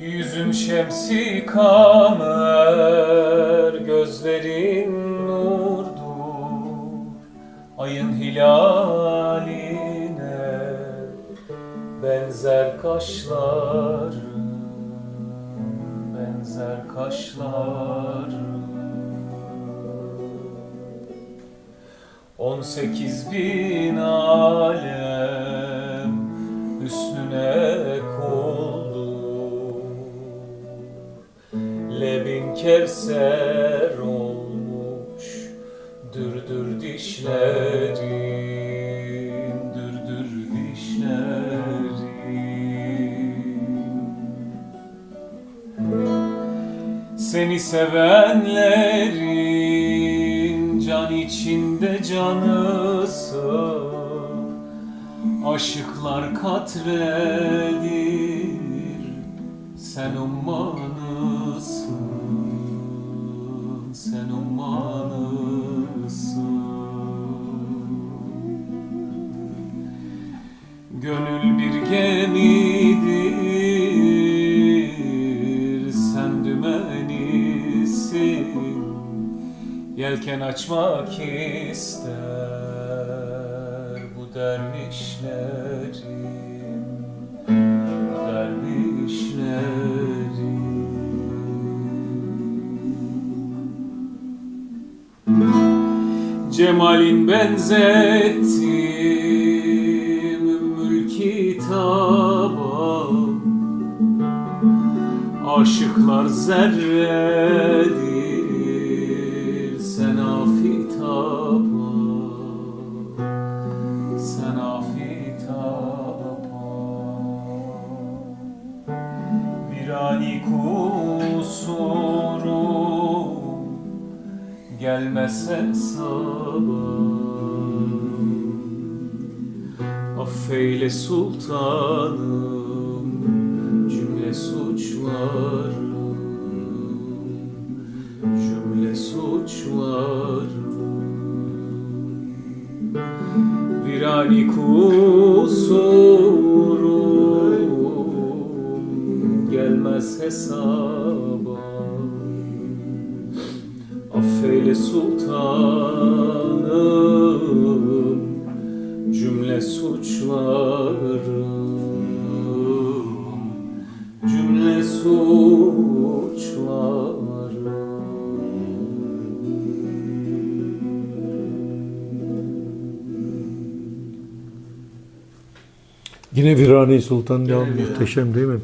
Yüzün şemsi kamer, gözlerin nurdur. Ayın hilaline benzer kaşların Benzer kaşların On sekiz bin alem Lebin kevser olmuş Dürdür dişlerin Dürdür dişlerin. Seni sevenlerin can içinde canısın Aşıklar katredir. Sen ummanısın Gönül bir gemidir Sen dümenisin. Yelken açmak ister bu dervişlerin Cemalin benzettim ümmül kitaba. Aşıklar zerredir sen afitaba Sen afitaba Virani kusurum gelmez hesaba Affeyle sultanım cümle suçlarım. Cümle suçlarım. Virani kusurum gelmez hesaba Affeyle sultanım cümle suçlarım cümle suçlarım Yine Virani Sultan ya muhteşem değil mi?